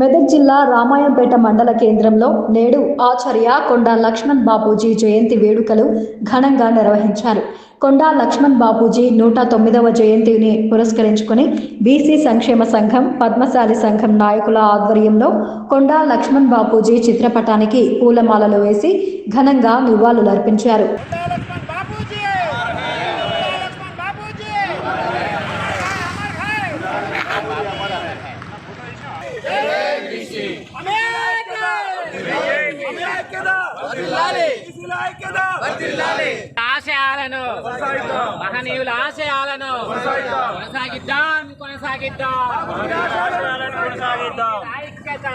మెదక్ జిల్లా రామాయంపేట మండల కేంద్రంలో నేడు ఆచార్య కొండా లక్ష్మణ్ బాపూజీ జయంతి వేడుకలు ఘనంగా నిర్వహించారు. కొండా లక్ష్మణ్ బాపూజీ నూట తొమ్మిదవ జయంతిని పురస్కరించుకుని బీసీ సంక్షేమ సంఘం పద్మశాలి సంఘం నాయకుల ఆధ్వర్యంలో కొండా లక్ష్మణ్ బాపూజీ చిత్రపటానికి పూలమాలలు వేసి ఘనంగా నివాళులర్పించారు. మహనీయుల ఆశయాలను కొనసాగిద్దాం. కొనసాగిద్దాం ఐక్యత.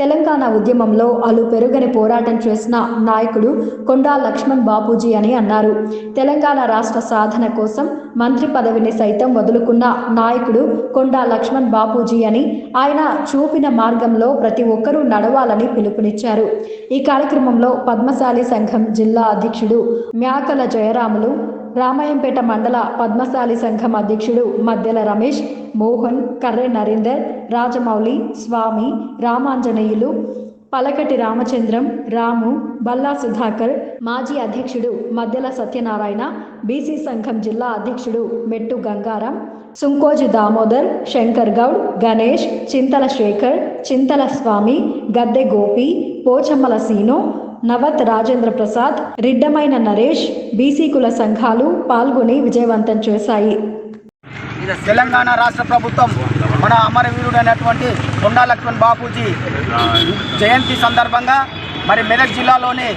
తెలంగాణ ఉద్యమంలో అలు పెరుగని పోరాటం చేసిన నాయకుడు కొండా లక్ష్మణ్ బాపూజీ అని అన్నారు. తెలంగాణ రాష్ట్ర సాధన కోసం మంత్రి పదవిని సైతం వదులుకున్న నాయకుడు కొండా లక్ష్మణ్ బాపూజీ అని ఆయన చూపిన మార్గంలో ప్రతి ఒక్కరూ నడవాలని పిలుపునిచ్చారు. ఈ కార్యక్రమంలో పద్మశాలి సంఘం జిల్లా అధ్యక్షుడు మ్యాకల జయరాములు రామాయంపేట మండల పద్మశాలి సంఘం అధ్యక్షుడు మద్దెల రమేష్ మోహన్ కర్రె నరేందర్ రాజమౌళి స్వామి రామాంజనేయులు పలకటి రామచంద్రం రాము బల్లా సుధాకర్ మాజీ అధ్యక్షుడు మద్దెల సత్యనారాయణ బీసీ సంఘం జిల్లా అధ్యక్షుడు మెట్టు గంగారం సుంకోజు దామోదర్ శంకర్ గౌడ్ గణేష్ చింతల శేఖర్ చింతల స్వామి గద్దె గోపి పోచమ్మల సీను నవత్ రాజేంద్ర ప్రసాద్ రిడ్డమైన నరేష్ బీసీ కుల సంఘాలు పాల్గొని విజయవంతం చేశాయి. తెలంగాణ రాష్ట్ర ప్రభుత్వం మన అమరవీరుడైనటువంటి కొండా లక్ష్మణ్ బాపూజీ జయంతి సందర్భంగా మరి మెదక్ జిల్లాలోని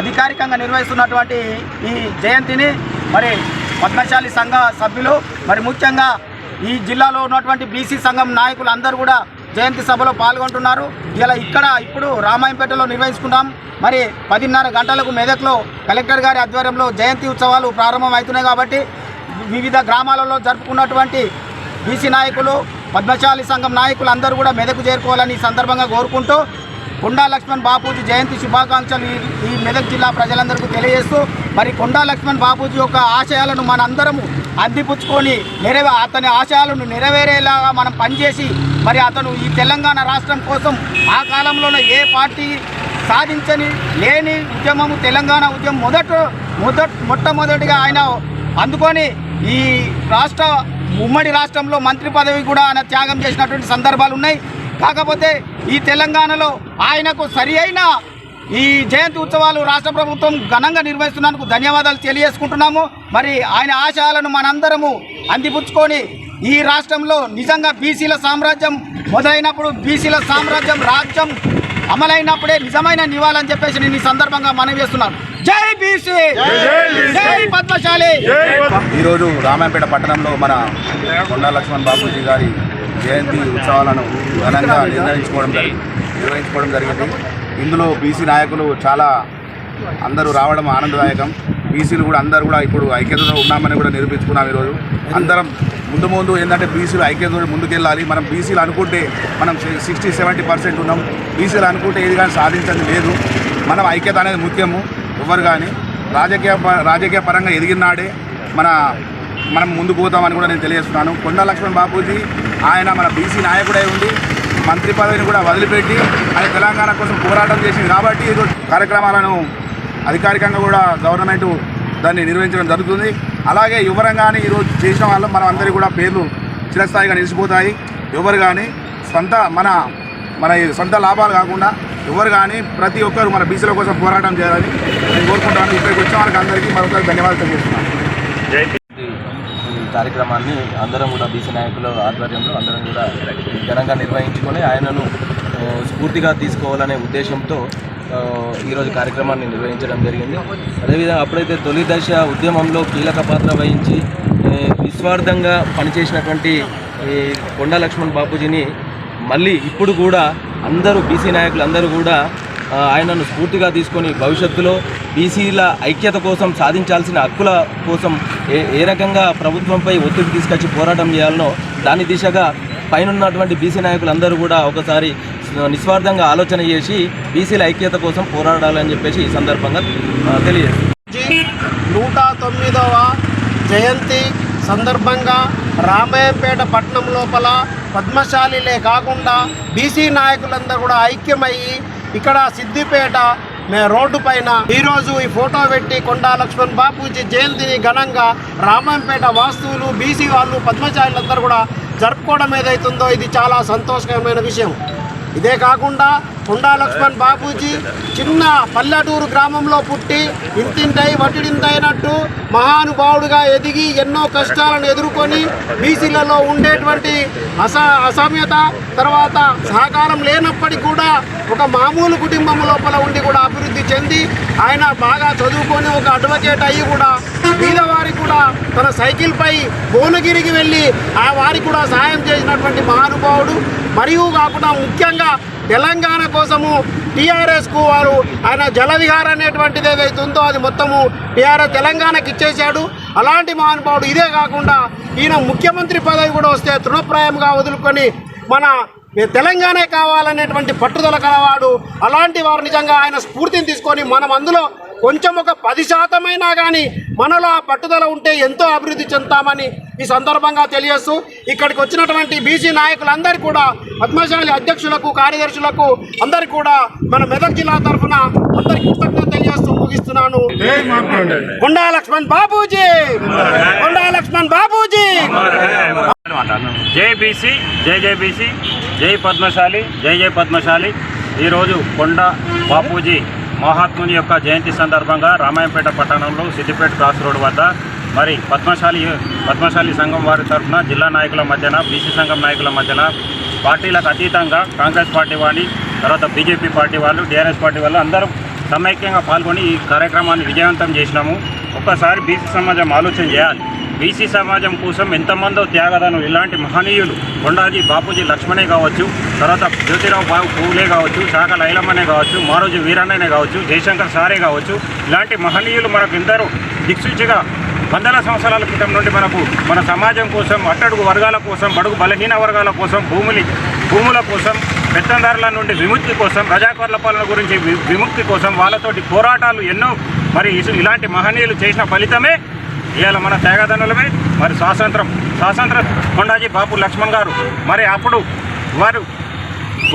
అధికారికంగా నిర్వహిస్తున్నటువంటి ఈ జయంతిని మరి పద్మశాలి సంఘ సభ్యులు మరి ముఖ్యంగా ఈ జిల్లాలో ఉన్నటువంటి బీసీ సంఘం నాయకులు అందరూ కూడా జయంతి సభలో పాల్గొంటున్నారు. ఇలా ఇక్కడ ఇప్పుడు రామాయంపేటలో నిర్వహించుకుంటాం. మరి పదిన్నర గంటలకు మెదక్లో కలెక్టర్ గారి ఆధ్వర్యంలో జయంతి ఉత్సవాలు ప్రారంభం అవుతున్నాయి కాబట్టి వివిధ గ్రామాలలో జరుపుకున్నటువంటి బీసీ నాయకులు పద్మశాలి సంఘం నాయకులు అందరూ కూడా మెదకు చేరుకోవాలని ఈ సందర్భంగా కోరుకుంటూ కొండా లక్ష్మణ్ బాపూజీ జయంతి శుభాకాంక్షలు ఈ- మెదక్ జిల్లా ప్రజలందరికీ తెలియజేస్తూ మరి కొండా లక్ష్మణ్ బాపూజీ యొక్క ఆశయాలను మనందరము అందిపుచ్చుకొని నెరవే అతని ఆశయాలను నెరవేరేలాగా మనం పనిచేసి మరి అతను ఈ తెలంగాణ రాష్ట్రం కోసం ఆ కాలంలోనే ఏ పార్టీ సాధించని లేని ఉద్యమము తెలంగాణ ఉద్యమం మొదట మొదట మొట్టమొదటిగా ఆయన అందుకొని ఈ రాష్ట్ర ఉమ్మడి రాష్ట్రంలో మంత్రి పదవి కూడా ఆయన త్యాగం చేసినటువంటి సందర్భాలు ఉన్నాయి కాకపోతే ఈ తెలంగాణలో ఆయనకు సరి అయిన ఈ జయంతి ఉత్సవాలు రాష్ట్ర ప్రభుత్వం ఘనంగా నిర్వహిస్తున్నందుకు ధన్యవాదాలు తెలియజేసుకుంటున్నాము. మరి ఆయన ఆశయాలను మనందరము అందిపుచ్చుకొని ఈ రాష్ట్రంలో నిజంగా బీసీల సామ్రాజ్యం మొదలైనప్పుడు బీసీల సామ్రాజ్యం రాజ్యం అమలైనప్పుడే నిజమైన నివాళని చెప్పేసి నేను ఈ సందర్భంగా మనవి చేస్తున్నాను. జై బీసీ! జై పద్మశాలి! ఈరోజు రామాయంపేట పట్టణంలో మన కొండా లక్ష్మణ్ బాపూజీ గారి జయంతి ఉత్సవాలను ఘనంగా నిర్ణయించుకోవడం జరిగి నిర్వహించుకోవడం జరిగింది. ఇందులో బీసీ నాయకులు చాలా అందరూ రావడం ఆనందదాయకం. బీసీలు కూడా అందరూ కూడా ఇప్పుడు ఐక్యతతో ఉన్నామని కూడా నిరూపించుకున్నాం ఈరోజు. అందరం ముందు ముందు ఏంటంటే బీసీలు ఐక్యతతో ముందుకెళ్ళాలి. మనం బీసీలు అనుకుంటే మనం సిక్స్టీ సెవెంటీ పర్సెంట్ ఉన్నాం. బీసీలు అనుకుంటే ఏది కానీ సాధించడం లేదు. మనం ఐక్యత అనేది ముఖ్యము. ఎవరు కానీ రాజకీయ ప- రాజకీయ పరంగా ఎదిగినాడే మన మనం ముందుకు పోతామని కూడా నేను తెలియజేస్తున్నాను. కొండ లక్ష్మణ్ బాపూజీ ఆయన మన బీసీ నాయకుడై ఉండి మంత్రి పదవిని కూడా వదిలిపెట్టి ఆయన తెలంగాణ కోసం పోరాటం చేసింది కాబట్టి ఈరోజు కార్యక్రమాలను అధికారికంగా కూడా గవర్నమెంట్ దాన్ని నిర్వహించడం జరుగుతుంది. అలాగే యువరం కానీ ఈరోజు చేసిన వాళ్ళు మనం అందరి కూడా పేర్లు చిరస్థాయిగా నిలిచిపోతాయి. ఎవరు కానీ సొంత మన మన సొంత లాభాలు కాకుండా ఎవరు కానీ ప్రతి ఒక్కరు మన బీసీల కోసం పోరాటం చేయాలని నేను కోరుకుంటాను. ఇక్కడికి వచ్చిన వాళ్ళకి అందరికీ మరొకసారి ధన్యవాదాలు తెలియజేస్తున్నాను. కార్యక్రమాన్ని అందరం కూడా బీసీ నాయకుల ఆధ్వర్యంలో అందరం కూడా ఘనంగా నిర్వహించుకొని ఆయనను స్ఫూర్తిగా తీసుకోవాలనే ఉద్దేశంతో ఈరోజు కార్యక్రమాన్ని నిర్వహించడం జరిగింది. అదేవిధంగా అప్పుడైతే తొలి దశ ఉద్యమంలో కీలక పాత్ర వహించి నిస్వార్థంగా పనిచేసినటువంటి ఈ కొండా లక్ష్మణ్ బాపూజీని మళ్ళీ ఇప్పుడు కూడా అందరూ బీసీ నాయకులు అందరూ కూడా ఆయనను స్ఫూర్తిగా తీసుకొని భవిష్యత్తులో బీసీల ఐక్యత కోసం సాధించాల్సిన హక్కుల కోసం ఏ ఏ రకంగా ప్రభుత్వంపై ఒత్తిడి తీసుకొచ్చి పోరాటం చేయాలనో దాని దిశగా పైనన్నటువంటి బీసీ నాయకులందరూ కూడా ఒకసారి నిస్వార్థంగా ఆలోచన చేసి బీసీల ఐక్యత కోసం పోరాడాలని చెప్పేసి ఈ సందర్భంగా ఆ, తెలియజేస్తుంది నూట తొమ్మిదవ జయంతి సందర్భంగా రామాయంపేట పట్టణం లోపల పద్మశాలిలే కాకుండా బీసీ నాయకులందరూ కూడా ఐక్యమయ్యి ఇక్కడ సిద్దిపేట మే రోడ్డు పైన ఈరోజు ఈ ఫోటో పెట్టి కొండా లక్ష్మణ్ బాపూజీ జయంతిని ఘనంగా రామంపేట వాస్తువులు బీసీ వాళ్ళు పద్మచారులందరూ కూడా జరుపుకోవడం ఏదైతుందో ఇది చాలా సంతోషకరమైన విషయం. ఇదే కాకుండా కొండా లక్ష్మణ్ బాపూజీ చిన్న పల్లెటూరు గ్రామంలో పుట్టి ఇంతింటై వటిడింతైనట్టు మహానుభావుడుగా ఎదిగి ఎన్నో కష్టాలను ఎదుర్కొని బీసీలలో ఉండేటువంటి అస అసామ్యత తర్వాత సహకారం లేనప్పటికీ కూడా ఒక మామూలు కుటుంబం లోపల ఉండి కూడా అభివృద్ధి చెంది ఆయన బాగా చదువుకొని ఒక అడ్వకేట్ అయ్యి కూడా పేదవారికి కూడా తన సైకిల్పై భువనగిరికి వెళ్ళి ఆ వారికి కూడా సాయం చేసినటువంటి మహానుభావుడు. మరియు కాకుండా ముఖ్యంగా తెలంగాణ కోసము టీఆర్ఎస్కు వారు ఆయన జలవిహార్ అనేటువంటిది ఏదైతే ఉందో అది మొత్తము టీఆర్ఎస్ తెలంగాణకి ఇచ్చేశాడు. అలాంటి మహానుభావుడు ఇదే కాకుండా ఈయన ముఖ్యమంత్రి పదవి కూడా వస్తే తృణప్రాయంగా వదులుకొని మన తెలంగాణ కావాలనేటువంటి పట్టుదల కలవాడు అలాంటి వారు నిజంగా ఆయన స్ఫూర్తిని తీసుకొని మనం అందులో కొంచెం ఒక పది శాతమైనా కానీ మనలో ఆ పట్టుదల ఉంటే ఎంతో అభివృద్ధి చెందుతామని ఈ సందర్భంగా తెలియస్తూ ఇక్కడికి వచ్చినటువంటి బీసీ నాయకులందరికీ కూడా పద్మశాలి అధ్యక్షులకు కార్యదర్శులకు అందరికీ కూడా మన మెదక్ జిల్లా తరఫున అందరికి కృతజ్ఞత తెలియజేస్తూ ముగిస్తున్నాను. కొండా లక్ష్మణ్ బాబూజీ కొండా లక్ష్మణ్ బాబూజీ జై బీసీ జై జై బీసీ జై పద్మశాలి జై జై పద్మశాలి ఈరోజు కొండ బాపూజీ మహాత్ముని యొక్క జయంతి సందర్భంగా రామాయంపేట పట్టణంలో సిద్దిపేట క్రాస్ రోడ్ వద్ద మరి పద్మశాలి పద్మశాలి సంఘం వారి తరఫున జిల్లా నాయకుల మధ్యన బీసీ సంఘం నాయకుల మధ్యన పార్టీలకు అతీతంగా కాంగ్రెస్ పార్టీ వాళ్ళు తర్వాత బీజేపీ పార్టీ వాళ్ళు టీఆర్ఎస్ పార్టీ వాళ్ళు అందరూ సమైక్యంగా పాల్గొని ఈ కార్యక్రమాన్ని విజయవంతం చేసినాము. ఒక్కసారి బీసీ సమాజం ఆలోచన చేయాలి. బీసీ సమాజం కోసం ఎంతమందో త్యాగదానం ఇలాంటి మహనీయులు కొండాజీ బాపూజీ లక్ష్మణే కావచ్చు తర్వాత జ్యోతిరావు బాబు పూలే కావచ్చు శాఖ లైలమ్మనే కావచ్చు మారోజు వీరన్ననే కావచ్చు జయశంకర్ సారే కావచ్చు. ఇలాంటి మహనీయులు మనకు ఎందరో దిక్సూచిగా వందల సంవత్సరాల క్రితం నుండి మనకు మన సమాజం కోసం అట్టడుగు వర్గాల కోసం బడుగు బలహీన వర్గాల కోసం భూములి భూముల కోసం పెత్తందారుల నుండి విముక్తి కోసం ప్రజాకర్ల పాలన గురించి విముక్తి కోసం వాళ్ళతోటి పోరాటాలు ఎన్నో మరి ఇలాంటి మహనీయులు చేసిన ఫలితమే ఇవాళ మన త్యాగదనులమే మరి స్వాతంత్రం స్వాతంత్ర కొండాజీ బాపు లక్ష్మణ్ గారు. మరి అప్పుడు వారు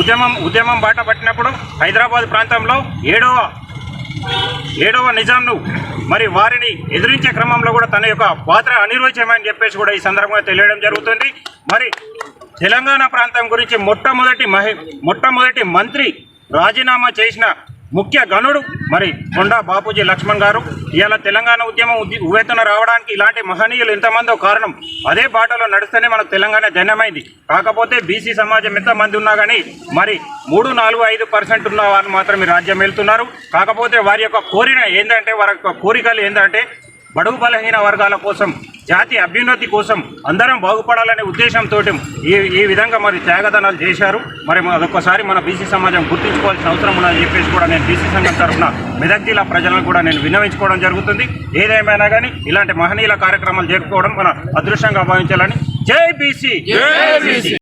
ఉద్యమం ఉద్యమం బాట పట్టినప్పుడు హైదరాబాద్ ప్రాంతంలో ఏడవ ఏడవ నిజాంను మరి వారిని ఎదిరించే క్రమంలో కూడా తన యొక్క పాత్ర అనిర్వచమని చెప్పేసి కూడా ఈ సందర్భంగా తెలియడం జరుగుతుంది. మరి తెలంగాణ ప్రాంతం గురించి మొట్టమొదటి మహి మొట్టమొదటి మంత్రి రాజీనామా చేసిన ముఖ్య గనుడు మరి కొండా బాపూజీ లక్ష్మణ్ గారు. ఇలా తెలంగాణ ఉద్యమం ఉద్య- ఉవ్వెత్తున రావడానికి ఇలాంటి మహనీయులు ఎంతమందో కారణం. అదే బాటలో నడుస్తేనే మనకు తెలంగాణ జన్యమైంది కాకపోతే బీసీ సమాజం ఎంతమంది ఉన్నా కానీ మరి మూడు నాలుగు ఐదు పర్సెంట్ ఉన్న వాళ్ళు మాత్రమే రాజ్యం వెళ్తున్నారు కాకపోతే వారి యొక్క కోరిన ఏంటంటే వారి యొక్క కోరికలు ఏంటంటే బడుగు బలహీన వర్గాల కోసం జాతి అభ్యున్నతి కోసం అందరం బాగుపడాలనే ఉద్దేశంతో ఈ ఈ విధంగా మరి త్యాగదానాలు చేశారు. మరి అదొకసారి మన బీసీ సమాజం గుర్తించుకోవాల్సిన అవసరం ఉన్నదని చెప్పేసి కూడా నేను బీసీ సంఘం తరఫున మెదక్ జిల్లా ప్రజలను కూడా నేను విన్నవించుకోవడం జరుగుతుంది. ఏదేమైనా కానీ ఇలాంటి మహనీయుల కార్యక్రమాలు జరుపుకోవడం మన అదృష్టంగా భావించాలని. జై బీసీ!